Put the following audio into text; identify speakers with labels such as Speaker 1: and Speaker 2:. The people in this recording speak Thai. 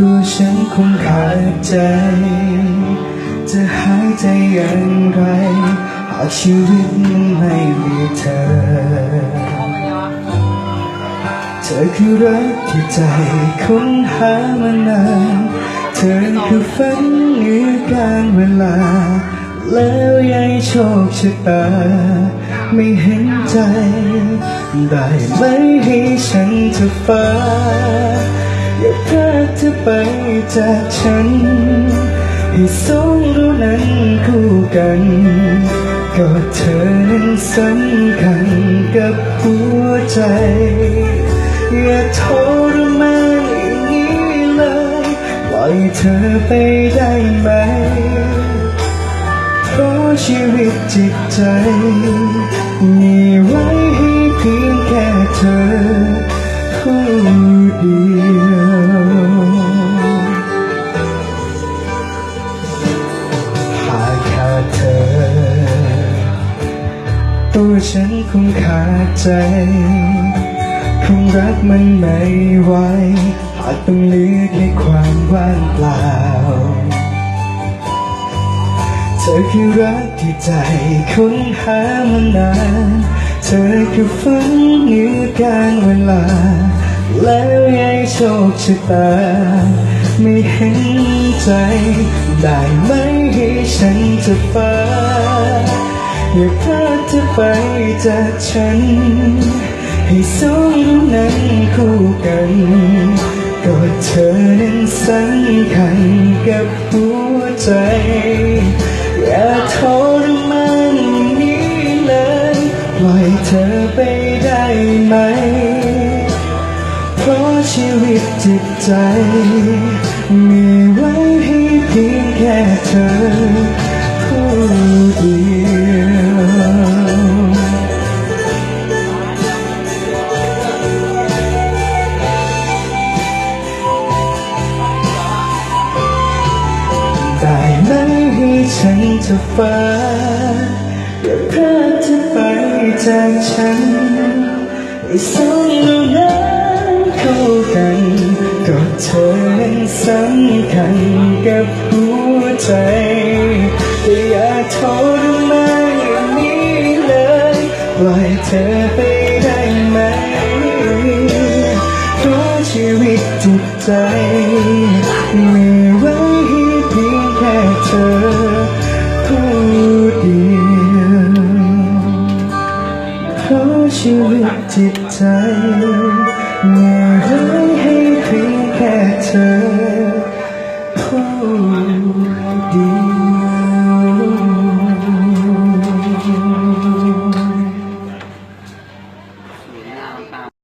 Speaker 1: ฉันคงขาดใจ จะหายใจอย่างไร หากชีวิตไม่มีเธอ เธอคือรักที่ใจค้นหามานาน เธอคือฝันเหนือการเวลา แล้วยังโชคชะตา ไม่เห็นใจ ได้ไหมให้ฉันเธอฟ้า อย่าพลาดเธอไปจากฉัน ให้สองเรานั้นคู่กันก็เธอนั้นสำคัญกับหัวใจ อย่าทรมานอย่างนี้เลยปล่อยเธอไปได้ไหมเพราะชีวิตจิตใจ มีไว้ให้เพียงแค่เธอ ฉันคงขาดใจ คงรักมันไม่ไหวหากต้องเหลือแค่ความว่างเปล่า เธอคือรักที่ใจค้นหามานาน เธอคือฝันเหนือการเวลา แล้วยังโชคชะตา ไม่เห็นใจ ได้ไหมให้ฉันจะฟ้าอย่าพาดจะ ไปจากฉัน ให้สองนั้นคู่กันก็เธอนั้นสำคัญกับหัวใจ อย่าทรมานอย่างนี้เลยปล่อยเธอไปได้ไหม เพราะชีวิตจิตใจ มีไว้ให้เพียงแค่เธอผู้เดียว มให้ฉันจะฟ้าอย่าพลาดจะไปจากฉันให้สองเรานั้นเข้ากันก็เธอนั้นสำคัญกับหัวใจแต่อย่าทรมานอย่างนี้เลยปล่อยเธอไปได้ไหมเพราะชีวิตจิตใจ ชีวิตจิตใจ